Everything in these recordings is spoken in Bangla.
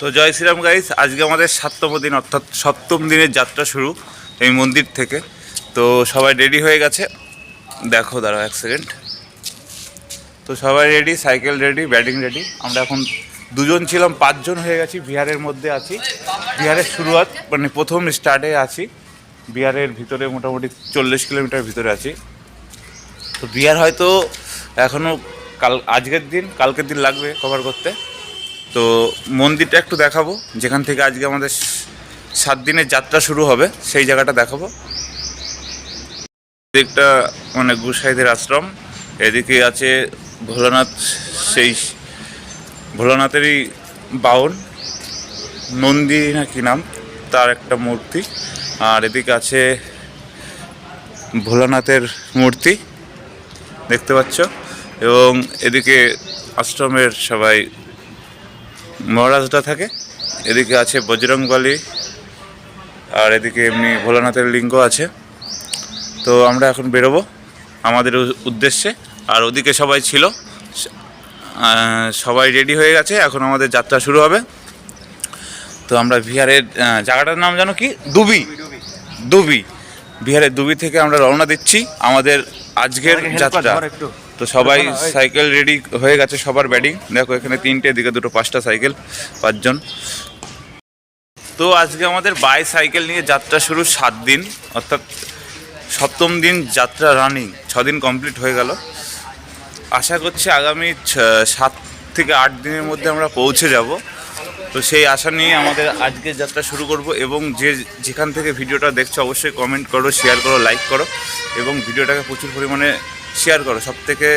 তো জয় শ্রীরাম গাইস আজকে আমাদের সাততম দিন, অর্থাৎ সপ্তম দিনের যাত্রা শুরু এই মন্দির থেকে। তো সবাই রেডি হয়ে গেছে? দেখো দাঁড়াও এক সেকেন্ড তো সবাই ready cycle ready batting ready আমরা এখন দুজন ছিলাম, পাঁচজন হয়ে গেছি, বিহারের মধ্যে আছি। বিহারের শুরুয়াত মানে প্রথম স্টার্টে আছি। বিহারের ভিতরে মোটামুটি চল্লিশ কিলোমিটার ভিতরে আছি। তো বিহার হয়তো এখনও কাল আজকের দিন, কালকের দিন লাগবে কভার করতে। তো মন্দিরটা একটু দেখাবো। যেখান থেকে আজকে আমাদের সাত দিনের যাত্রা শুরু হবে, সেই জায়গাটা দেখাবো। একটা মানে গুসাইদের আশ্রম, এদিকে আছে ভোলানাথ সেই ভোলানাথেরই বাউন নন্দী না কি নাম, তার একটা মূর্তি। আর এদিকে আছে ভোলানাথের মূর্তি, দেখতে পাচ্ছ। এবং এদিকে আশ্রমের সবাই মহারাজটা থাকে এদিকে আছে বজরংবলী আর এদিকে এমনি ভোলানাথের লিঙ্গ আছে। তো আমরা এখন বেরোবো আমাদের উদ্দেশ্যে। আর ওদিকে সবাই ছিল সবাই রেডি হয়ে গেছে এখন আমাদের যাত্রা শুরু হবে। তো আমরা বিহারের জায়গাটার নাম জানো কি? দুবি। দুবি। বিহারের দুবি থেকে আমরা রওনা দিচ্ছি আমাদের আজকের যাত্রা। তো সবাই সাইকেল রেডি হয়ে গেছে সবার ব্যাডিং দেখো এখানে তিনটে দিকে দুটো পাঁচটা সাইকেল পাঁচজন। তো আজকে আমাদের বাই সাইকেল নিয়ে যাত্রা শুরু সাত দিন অর্থাৎ সপ্তম দিন যাত্রা রানিং ছদিন কমপ্লিট হয়ে গেল। আশা করছি আগামী সাত থেকে আট দিনের মধ্যে আমরা পৌঁছে যাব। তো সেই আশা নিয়ে আমাদের আজকে যাত্রা শুরু করব এবং যে যেখান থেকে ভিডিওটা দেখছ অবশ্যই কমেন্ট করো শেয়ার করো লাইক করো এবং ভিডিওটাকে প্রচুর পরিমাণে শেয়ার করো। সব থেকে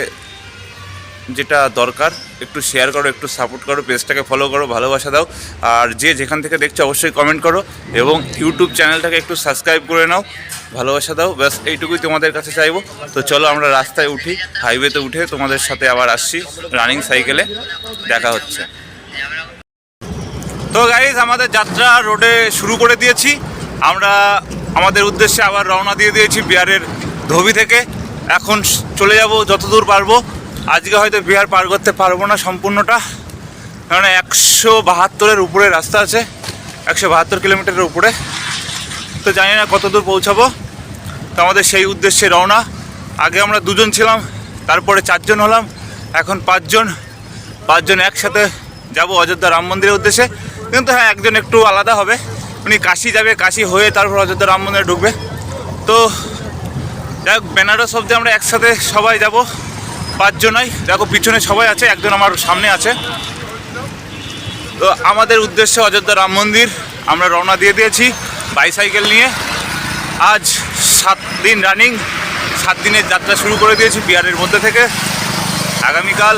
যেটা দরকার, একটু শেয়ার করো, একটু সাপোর্ট করো পেজটাকে ফলো করো, ভালোবাসা দাও। আর যে যেখান থেকে দেখছ অবশ্যই কমেন্ট করো এবং ইউটিউব চ্যানেলটাকে একটু সাবস্ক্রাইব করে নাও, ভালোবাসা দাও, ব্যাস এইটুকুই তোমাদের কাছে চাইব। তো চলো আমরা রাস্তায় উঠি হাইওয়েতে উঠে তোমাদের সাথে আবার আসছি রানিং সাইকেলে দেখা হচ্ছে। তো গাইজ আমাদের যাত্রা রোডে শুরু করে দিয়েছি। আমরা আমাদের উদ্দেশ্যে আবার রওনা দিয়ে দিয়েছি বিহারের ধোবি থেকে। এখন চলে যাব যতদূর পারব। আজকে হয়তো বিহার পার করতে পারব না সম্পূর্ণটা। কারণ একশো বাহাত্তরের উপরে রাস্তা আছে। একশো বাহাত্তর কিলোমিটারের উপরে। তো জানি না কত দূর পৌঁছাবো। তো আমাদের সেই উদ্দেশ্যে রওনা। আগে আমরা দুজন ছিলাম, তারপরে চারজন হলাম, এখন পাঁচজন। পাঁচজন একসাথে যাব অযোধ্যা রাম মন্দিরের উদ্দেশ্যে। কিন্তু হ্যাঁ একজন একটু আলাদা হবে। উনি কাশি যাবে, কাশি হয়ে তারপর অযোধ্যা রাম মন্দিরে ঢুকবে। তো যাই হোক বেনারস অব্দি আমরা একসাথে সবাই যাব। পাঁচজনই। দেখো, পিছনে সবাই আছে, একজন আমার সামনে আছে। তো আমাদের উদ্দেশ্যে অযোধ্যা রাম মন্দির আমরা রওনা দিয়ে দিয়েছি বাইসাইকেল নিয়ে। আজ সাত দিন রানিং, সাত দিনের যাত্রা শুরু করে দিয়েছি বিহারের মধ্যে থেকে। আগামীকাল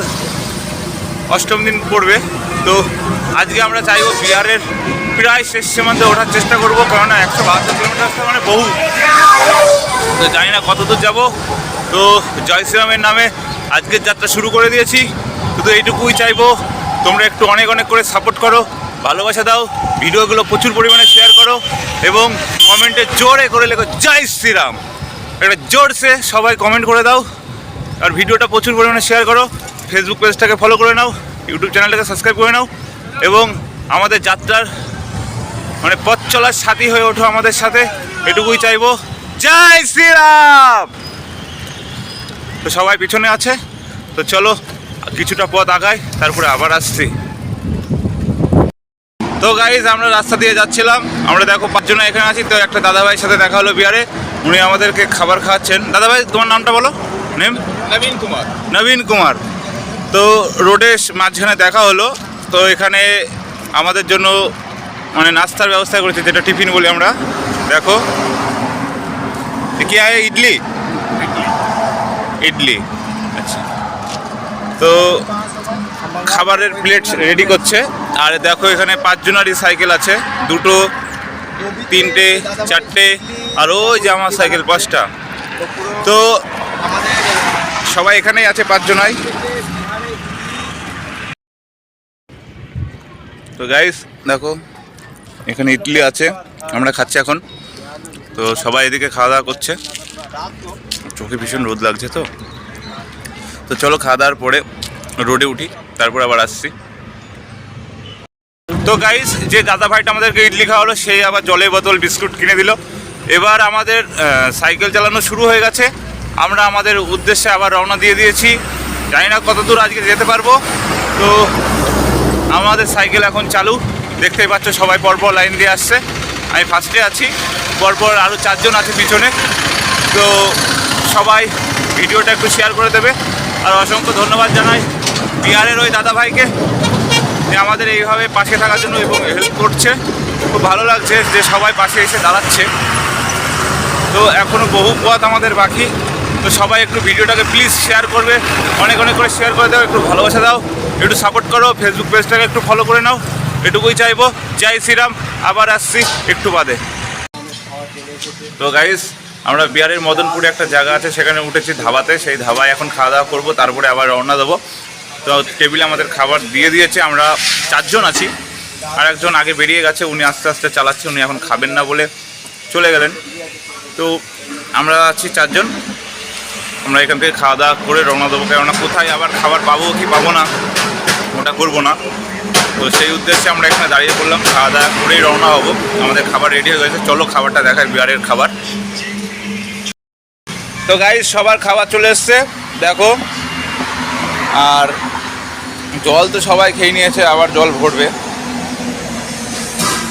অষ্টম দিন পড়বে। তো আজকে আমরা চাইব বিহারের প্রায় শেষ সীমান্তে ওঠার চেষ্টা করব, কেননা একশো বাহাত্তর কিলোমিটার রাস্তা মানে বহু। তো জানি না কত দূর যাব। তো জয় শ্রীরামের নামে আজকের যাত্রা শুরু করে দিয়েছি। শুধু এইটুকুই চাইব, তোমরা একটু অনেক অনেক করে সাপোর্ট করো, ভালোবাসা দাও, ভিডিওগুলো প্রচুর পরিমাণে শেয়ার করো, এবং কমেন্টে জোরে করে লেখো, জয় শ্রীরাম। একটা জোরসে সবাই কমেন্ট করে দাও, আর ভিডিওটা প্রচুর পরিমাণে শেয়ার করো। ফেসবুক পেজটাকে ফলো করে নাও ইউটিউব চ্যানেলটাকে সাবস্ক্রাইব করে নাও। এবং আমাদের যাত্রার মানে পথ চলার সাথী হয়ে ওঠো আমাদের সাথে। এটুকুই চাইব। জয় শ্রীরাম! তো সবাই পিছনে আছে। তো চলো কিছুটা পথ আগাই তারপরে আবার আসছি। তো গাইজ আমরা রাস্তা দিয়ে যাচ্ছিলাম। আমরা দেখো পাঁচজন এখানে আছি। তো একটা দাদাভাইয়ের সাথে দেখা হলো বিহারে। উনি আমাদেরকে খাবার খাওয়াচ্ছেন। দাদাভাই তোমার নামটা বলো? নেম নবীন কুমার। নবীন কুমার। তো রোডে মাঝখানে দেখা হলো। তো এখানে আমাদের জন্য মানে নাস্তার ব্যবস্থা করেছে, যেটা টিফিন বলি আমরা। দেখো। কি আয়, ইডলি? ইডলি। আচ্ছা। তো খাবারের প্লেট রেডি করছে। আর দেখো, এখানে পাঁচজনারই সাইকেল আছে। দুটো, তিনটে, চারটে, আর ওই যে আমার সাইকেল, পাঁচটা। তো সবাই এখানেই আছে, পাঁচজনাই। তো গাইস দেখো, এখানে ইডলি আছে, আমরা খাচ্ছি এখন। তো সবাই এদিকে খাওয়া দাওয়া করছে। চোখে ভীষণ রোদ লাগছে তো। তো চলো খাওয়া দাওয়ার পরে রোডে উঠি, তারপর আবার আসছি। তো গাইস যে দাদা ভাইটা আমাদেরকে ইডলি খাওয়ালো সেই আবার জলের বোতল, বিস্কুট কিনে দিল। এবার আমাদের সাইকেল চালানো শুরু হয়ে গেছে। আমরা আমাদের উদ্দেশ্যে আবার রওনা দিয়ে দিয়েছি। জানি না কত দূর আজকে যেতে পারব। তো আমাদের সাইকেল এখন চালু। দেখতেই পাচ্ছ সবাই পরপর লাইন দিয়ে আসছে। আমি ফার্স্টে আছি। পরপর আরও চারজন আছে পিছনে। তো সবাই ভিডিওটা একটু শেয়ার করে দেবে। আর অসংখ্য ধন্যবাদ জানাই বিহারের ওই দাদা ভাইকে যে আমাদের এইভাবে পাশে থাকার জন্য এবং হেল্প করছে। খুব ভালো লাগছে যে সবাই পাশে এসে দাঁড়াচ্ছে। তো এখনও বহু পথ আমাদের বাকি। তো সবাই একটু ভিডিওটাকে প্লিজ শেয়ার করবে। অনেক অনেক করে শেয়ার করে দাও, একটু ভালোবাসা দাও। একটু সাপোর্ট করো ফেসবুক পেজটাকে একটু ফলো করে নাও। এটুকুই চাইব। জয় শ্রীরাম, আবার আসছি একটু বাদে। তো গাইস আমরা বিহারের মদনপুরে একটা জায়গা আছে, সেখানে উঠেছি ধাবাতে। সেই ধাবায় এখন খাওয়া দাওয়া করব, তারপরে আবার রওনা দেবো। তো টেবিলে আমাদের খাবার দিয়ে দিয়েছে, আমরা চারজন আছি। আর একজন আগে বেরিয়ে গেছে, উনি আস্তে আস্তে চালাচ্ছে, উনি এখন খাবেন না বলে চলে গেলেন। তো আমরা আছি চারজন। আমরা এখান থেকে খাওয়া দাওয়া করে রওনা দেবো। কেননা কোথায় আবার খাবার পাবো কি পাবো না, ওটা করব না। তো সেই উদ্দেশ্যে আমরা এখানে দাঁড়িয়ে পড়লাম। খাওয়া দাওয়া করেই রওনা হব। আমাদের খাবার রেডি হয়ে গেছে। চলো খাবারটা দেখায় বিহারের খাবার। তো গাইজ সবার খাবার চলে এসছে। দেখো, আর জল তো সবাই খেয়ে নিয়েছে, আবার জল ভরবে।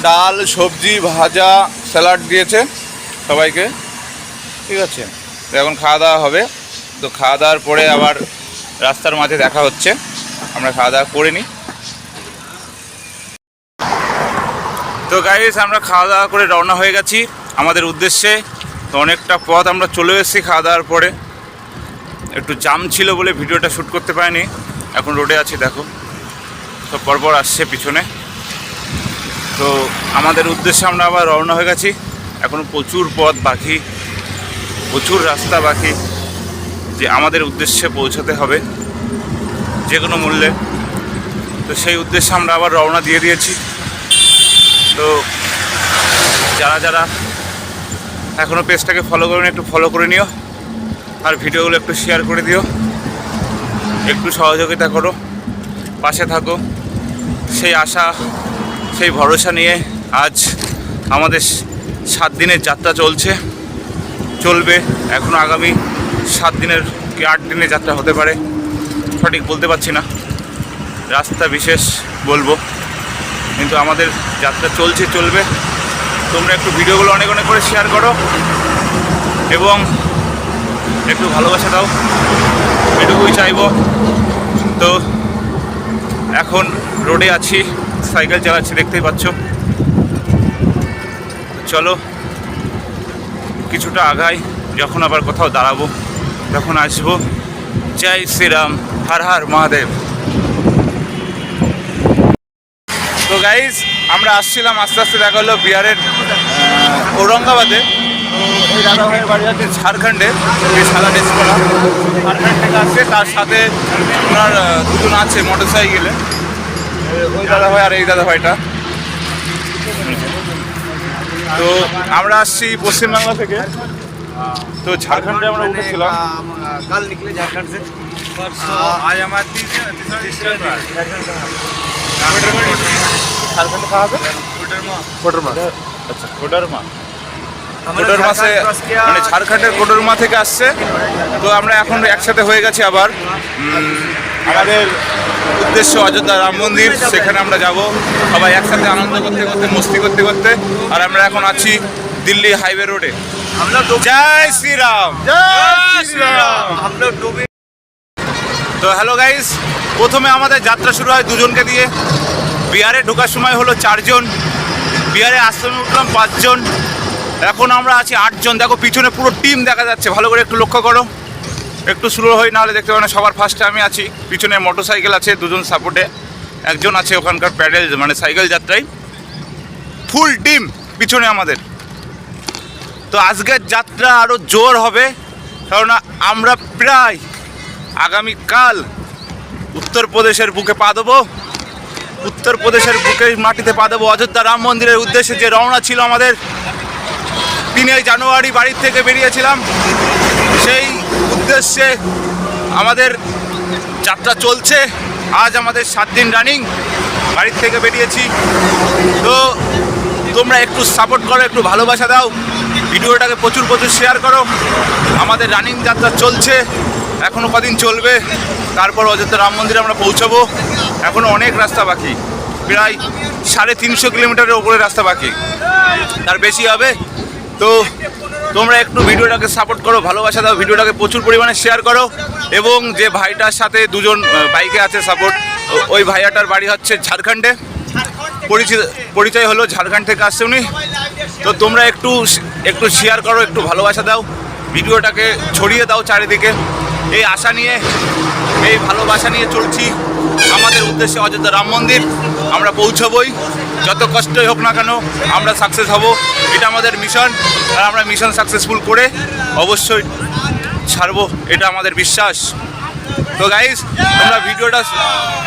ডাল, সবজি, ভাজা, স্যালাড দিয়েছে সবাইকে। ঠিক আছে, এখন খাওয়া দাওয়া হবে। তো খাওয়া দাওয়ার পরে আবার রাস্তার মাঝে দেখা হচ্ছে। আমরা খাওয়া দাওয়া করে নিই। তো গাইস আমরা খাওয়া দাওয়া করে রওনা হয়ে গেছি আমাদের উদ্দেশ্যে। তো অনেকটা পথ আমরা চলে এসেছি খাওয়া দাওয়ার পরে। একটু জাম ছিল বলে ভিডিওটা শ্যুট করতে পারিনি। এখন রোডে আছি, দেখো। সব পরপর আসছে পিছনে। তো আমাদের উদ্দেশ্যে আমরা আবার রওনা হয়ে গেছি। এখনও প্রচুর পথ বাকি, প্রচুর রাস্তা বাকি। যে আমাদের উদ্দেশ্যে পৌঁছাতে হবে যে কোনো মূল্যে। তো সেই উদ্দেশ্যে আমরা আবার রওনা দিয়ে দিয়েছি। তো যারা যারা এখনও পেজটাকে ফলো করেন, একটু ফলো করে নিও। আর ভিডিওগুলো একটু শেয়ার করে দিও। একটু সহযোগিতা করো। পাশে থাকো। সেই আশা, সেই ভরসা নিয়ে আজ আমাদের সাত দিনের যাত্রা চলছে। চলবে। এখনও আগামী সাত দিনের কি আট দিনের যাত্রা হতে পারে, সঠিক বলতে পারছি না। রাস্তা বিশেষ বলব, কিন্তু আমাদের যাত্রা চলছে, চলবে। তোমরা একটু ভিডিওগুলো অনেক অনেক করে শেয়ার করো এবং একটু ভালোবাসা দাও, এটুকুই চাইব। তো এখন রোডে আছি, সাইকেল চালাচ্ছি, দেখতেই পাচ্ছ। চলো, কিছুটা আগাই, যখন আবার কোথাও দাঁড়াবো। তখন আসব। জয় শ্রীরাম, হর হর মহাদেব। তো গাইজ আমরা আসছিলাম, আস্তে আস্তে দেখা হলো বিহারের ঔরঙ্গাবাদে। ঝাড়খণ্ডে সাদা ড্রেস করা ঝাড়খণ্ড থেকে আসছে, তার সাথে ওনার দুজন আছে মোটর সাইকেলে ওই দাদা ভাই আর এই দাদা ভাইটা তো আমরা আসছি পশ্চিমবাংলা থেকে। তো ঝাড়খণ্ডে আমরা উঠেছিলাম कल निकले झारखंड से আজ আমার ঝাড়খণ্ডে খাওয়া হবে কোডরমা আচ্ছা কোডরমা কোডরমা সে মানে ঝাড়খণ্ডের কোডরমা থেকে আসছে তো আমরা এখন একসাথে হয়ে গেছি আবার উম, আমাদের উদ্দেশ্য অযোধ্যা রাম মন্দির সেখানে আমরা যাব সবাই একসাথে আনন্দ করতে করতে মস্তি করতে করতে আর আমরা এখন আছি দিল্লি হাইওয়ে রোডে हम लोग डूबे জয় শ্রীরাম জয় শ্রীরাম हम लोग डूबे তো হ্যালো গাইস প্রথমে আমাদের যাত্রা শুরু হয় দুজনকে দিয়ে বিহারে ঢোকার সময় হলো চারজন বিহারে আশ্রমে উঠলাম পাঁচজন এখন আমরা আছি আটজন দেখো পিছনে পুরো টিম দেখা যাচ্ছে ভালো করে একটু লক্ষ্য করো একটু স্লো হই নাহলে দেখতে পাবে না সবার ফার্স্টে আমি আছি পিছনে মোটর সাইকেল আছে দুজন সাপোর্টে একজন আছে ওখানকার প্যাডেল মানে সাইকেল যাত্রায় ফুল টিম পিছনে আমাদের তো আজকের যাত্রা আরও জোর হবে কারণ আমরা প্রায় আগামীকাল উত্তরপ্রদেশের বুকে পা দেবো। উত্তরপ্রদেশের বুকে মাটিতে পা দেবো। অযোধ্যা রাম মন্দিরের উদ্দেশ্যে যে রওনা ছিল আমাদের, তিনই জানুয়ারি বাড়ির থেকে বেরিয়েছিলাম। সেই উদ্দেশ্যে আমাদের যাত্রা চলছে। আজ আমাদের সাত দিন রানিং, বাড়ির থেকে বেরিয়েছি। তো তোমরা একটু সাপোর্ট করো, একটু ভালোবাসা দাও। ভিডিওটাকে প্রচুর প্রচুর শেয়ার করো। আমাদের রানিং যাত্রা চলছে এখনও কদিন চলবে, তারপর অযোধ্যা রাম মন্দিরে আমরা পৌঁছাবো। এখনও অনেক রাস্তা বাকি, প্রায় সাড়ে তিনশো কিলোমিটারের ওপরে রাস্তা বাকি, তার বেশি হবে। তো তোমরা একটু ভিডিওটাকে সাপোর্ট করো, ভালোবাসা দাও, ভিডিওটাকে প্রচুর পরিমাণে শেয়ার করো। এবং যে ভাইটার সাথে দুজন বাইকে আছে সাপোর্ট ওই ভাইয়াটার বাড়ি হচ্ছে ঝাড়খণ্ডে। পরিচিত পরিচয় হলো ঝাড়খণ্ড থেকে আসছে উনি। তো তোমরা একটু একটু শেয়ার করো, একটু ভালোবাসা দাও। ভিডিওটাকে ছড়িয়ে দাও চারিদিকে। এই আশা নিয়ে, এই ভালোবাসা নিয়ে চলছি। আমাদের উদ্দেশ্যে অযোধ্যা রাম মন্দির। আমরা পৌঁছবই। যত কষ্টই হোক না কেন, আমরা সাকসেস হব। এটা আমাদের মিশন আর আমরা মিশন সাকসেসফুল করে অবশ্যই ছাড়বো। এটা আমাদের বিশ্বাস। তো গাইস তোমরা ভিডিওটা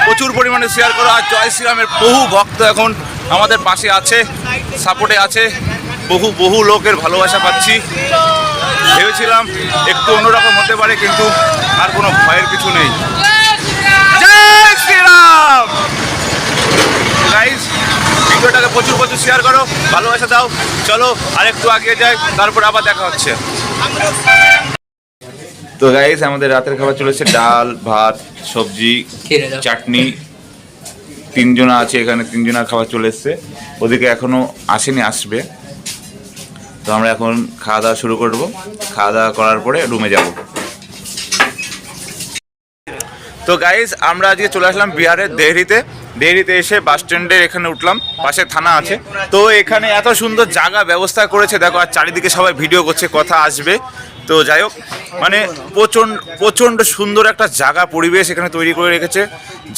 প্রচুর পরিমাণে শেয়ার করো। আর জয় শ্রীরামের বহু ভক্ত এখন আমাদের পাশে আছে সাপোর্টে আছে। বহু বহু লোকের ভালোবাসা পাচ্ছি। ভেবেছিলাম একটু অন্যরকম হতে পারে, কিন্তু আর কোনো ভয়ের কিছু নেই। গাইস ভিডিওটাকে প্রচুর প্রচুর শেয়ার করো, ভালোবাসা দাও। চলো আর একটু আগে যাই, তারপর আবার দেখা হচ্ছে। তো গাইস আমাদের রাতের খাবার চলেছে ডাল ভাত সবজি চাটনি। তিনজনা আছে এখানে তিনজনা খাবার চলে এসছে। ওদিকে এখনও আসেনি আসবে। তো আমরা এখন খাওয়া দাওয়া শুরু করব। খাওয়া দাওয়া করার পরে রুমে যাব। তো গাইজ আমরা আজকে চলে আসলাম বিহারের দেহরিতে। দেহরিতে এসে বাস স্ট্যান্ডের এখানে উঠলাম। পাশে থানা আছে। তো এখানে এত সুন্দর জায়গা ব্যবস্থা করেছে। দেখো আর চারিদিকে সবাই ভিডিও করছে কথা আসবে। তো যাই হোক মানে প্রচণ্ড প্রচণ্ড সুন্দর একটা জায়গা পরিবেশ এখানে তৈরি করে রেখেছে।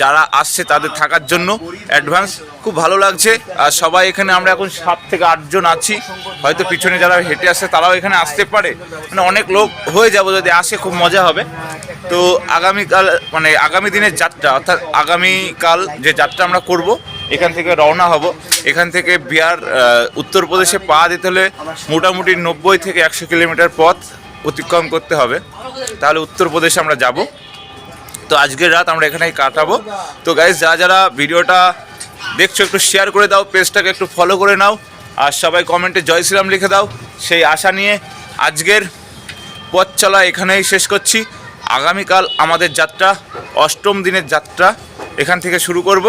যারা আসছে তাদের থাকার জন্য অ্যাডভান্স খুব ভালো লাগছে। আর সবাই এখানে, আমরা এখন সাত থেকে আটজন আছি। হয়তো পিছনে যারা হেঁটে আসছে, তারাও এখানে আসতে পারে। মানে অনেক লোক হয়ে যাব যদি আসে, খুব মজা হবে। তো আগামীকাল মানে আগামী দিনের যাত্রা, অর্থাৎ আগামীকাল যে যাত্রা আমরা করব, এখান থেকে রওনা হব। এখান থেকে বিহার উত্তরপ্রদেশে পা দিতে হলে মোটামুটি নব্বই থেকে একশো কিলোমিটার পথ। অতিক্রম করতে হবে। তাহলে উত্তরপ্রদেশে আমরা যাব। তো আজকের রাত আমরা এখানেই কাটাবো। তো গাইজ যারা যারা ভিডিওটা দেখছ, একটু শেয়ার করে দাও পেজটাকে একটু ফলো করে নাও। আর সবাই কমেন্টে জয় শ্রীরাম লিখে দাও। সেই আশা নিয়ে আজকের পথ চলা এখানেই শেষ করছি। আগামীকাল আমাদের যাত্রা, অষ্টম দিনের যাত্রা এখান থেকে শুরু করব।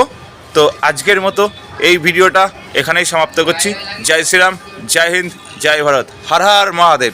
তো আজকের মতো এই ভিডিওটা এখানেই সমাপ্ত করছি। জয় শ্রীরাম, জয় হিন্দ, জয় ভারত। হর হর মহাদেব।